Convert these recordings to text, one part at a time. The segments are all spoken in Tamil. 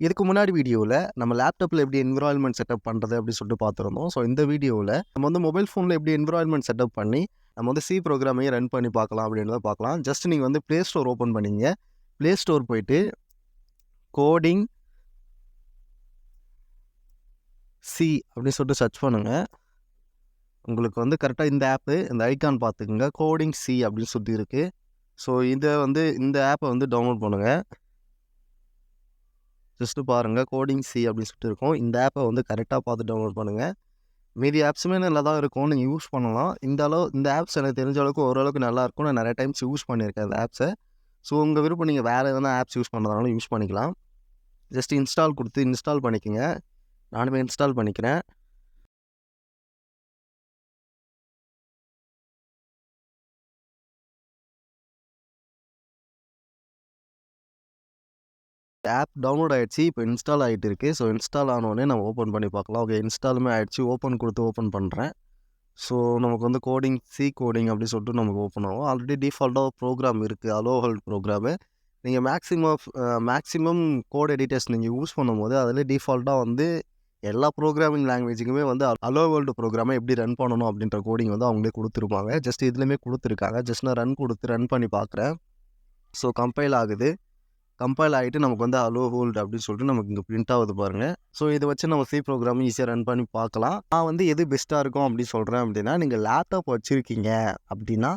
இதுக்கு முன்னாடி வீடியோவில் நம்ம லேப்டாப்பில் எப்படி என்விரான்மெண்ட் செட்டப் பண்ணுறது அப்படின்னு சொல்லிட்டு பார்த்துருந்தோம். ஸோ இந்த வீடியோவில் நம்ம வந்து மொபைல் ஃபோனில் எப்படி என்விரான்மெண்ட் செட்டப் பண்ணி நம்ம வந்து சி ப்ரோக்ராமையே ரன் பண்ணி பார்க்கலாம் அப்படின்றத பார்க்கலாம். ஜஸ்ட் நீங்கள் வந்து ப்ளே ஸ்டோர் ஓப்பன் பண்ணிங்க. ப்ளே ஸ்டோர் போயிட்டு கோடிங் சி அப்படின்னு சொல்லிட்டு சர்ச் பண்ணுங்கள் உங்களுக்கு வந்து கரெக்டாக இந்த ஆப்பு இந்த ஐக்கான் பார்த்துக்குங்க. கோடிங் சி அப்படின்னு சொல்லி இருக்குது ஸோ இதை வந்து இந்த ஆப்பை வந்து டவுன்லோட் பண்ணுங்கள் ஜஸ்ட்டு பாருங்கள் கோடிங் சி அப்படின்னு சொல்லிட்டு இருக்கும். இந்த ஆப்பை வந்து கரெக்டாக பார்த்து டவுன்லோட் பண்ணுங்கள் மீதி ஆப்ஸுமே நல்லா தான் இருக்கும். நீங்கள் யூஸ் பண்ணலாம். இந்த அளவு இந்த ஆப்ஸ் எனக்கு தெரிஞ்ச அளவுக்கு ஓரளவுக்கு நல்லாயிருக்கும் நான் நிறைய டைம்ஸ் யூஸ் பண்ணியிருக்கேன் அந்த ஆப்ஸை ஸோ உங்கள் விருப்பம் நீங்கள் வேறு எதனா ஆப்ஸ் யூஸ் பண்ணுறதுனாலும் யூஸ் பண்ணிக்கலாம். ஜஸ்ட் இன்ஸ்டால் கொடுத்து இன்ஸ்டால் பண்ணிக்கோங்க. நானுமே இன்ஸ்டால் பண்ணிக்கிறேன். ஆப் டவுன்லோட் ஆகிடுச்சு இப்போ இன்ஸ்டால் ஆகிட்டு இருக்கு ஸோ இன்ஸ்டால் ஆனோடனே நம்ம ஓப்பன் பண்ணி பார்க்கலாம். ஓகே இன்ஸ்டாலுமே ஆகிடுச்சு ஓப்பன் கொடுத்து ஓப்பன் பண்ணுறேன் ஸோ நமக்கு வந்து கோடிங் சி கோடிங் அப்படி சொல்லிட்டு நமக்கு ஓப்பன் ஆகும். ஆல்ரெடி டிஃபால்ட்டாக ப்ரோக்ராம் இருக்குது அலோஹல் ப்ரோக்ராமு நீங்கள் மேக்ஸிமம் மேக்ஸிமம் கோட் எடிட்டர்ஸ் நீங்கள் யூஸ் பண்ணும்போது அதில் டிஃபால்ட்டாக வந்து எல்லா ப்ரோக்ராமிங் லாங்குவேஜுக்குமே வந்து அலோ வேர்ல்டு ப்ரோக்ராமை எப்படி ரன் பண்ணணும் அப்படின்ற கோடிங் வந்து அவங்களே கொடுத்துருப்பாங்க. ஜஸ்ட் இதுலேயுமே கொடுத்துருக்காங்க. ஜஸ்ட் நான் ரன் கொடுத்து ரன் பண்ணி பார்க்குறேன். ஸோ கம்பைல் ஆகுது. கம்பைல் ஆகிட்டு நமக்கு வந்து அலோ ஹோல்டு அப்படின்னு சொல்லிட்டு நமக்கு இங்கே பிரிண்ட் ஆகுது பாருங்கள் ஸோ இதை வச்சு நம்ம சி ப்ரோக்ராம் ஈஸியாக ரன் பண்ணி பார்க்கலாம். நான் வந்து எது பெஸ்ட்டாக இருக்கும் அப்படின்னு சொல்கிறேன் அப்படின்னா நீங்கள் லேப்டாப் வச்சுருக்கீங்க அப்படின்னா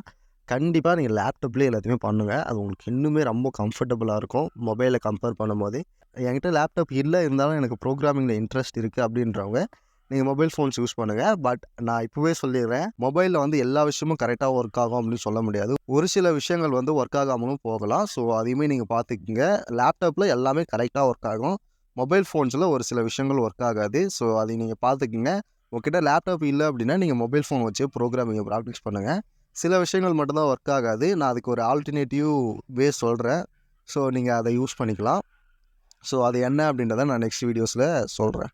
கண்டிப்பாக நீங்கள் லேப்டாப்லேயே எல்லாத்தையுமே பண்ணுங்கள் அது உங்களுக்கு இன்னுமே ரொம்ப கம்ஃபர்டபுளாக இருக்கும். மொபைலை கம்பேர் பண்ணும்போது. என்கிட்ட லேப்டாப் இல்லை இருந்தாலும் எனக்கு ப்ரோக்ராமிங்கில் இன்ட்ரெஸ்ட் இருக்குது அப்படின்றவங்க நீங்கள் மொபைல் ஃபோன்ஸ் யூஸ் பண்ணுங்கள் பட் நான் இப்போவே சொல்லிடுறேன். மொபைலில் வந்து எல்லா விஷயமும் கரெக்டாக ஒர்க் ஆகும் அப்படின்னு சொல்ல முடியாது. ஒரு சில விஷயங்கள் வந்து ஒர்க் ஆகாமலும் போகலாம். ஸோ அதையுமே நீங்கள் பார்த்துக்குங்க. லேப்டாப்பில் எல்லாமே கரெக்டாக ஒர்க் ஆகும். மொபைல் ஃபோன்ஸில் ஒரு சில விஷயங்கள் ஒர்க் ஆகாது. ஸோ அதை நீங்கள் பார்த்துக்குங்க. உங்ககிட்ட லேப்டாப் இல்லை அப்படின்னா நீங்கள் மொபைல் ஃபோன் வச்சு ப்ரோக்ராமிங்கை ப்ராக்டிஸ் பண்ணுங்கள் சில விஷயங்கள் மட்டும்தான் ஒர்க் ஆகாது. நான் அதுக்கு ஒரு ஆல்டர்னேட்டிவ் வே சொல்கிறேன் ஸோ நீங்கள் அதை யூஸ் பண்ணிக்கலாம். ஸோ அது என்ன அப்படின்றத நான் நெக்ஸ்ட் வீடியோஸில் சொல்கிறேன்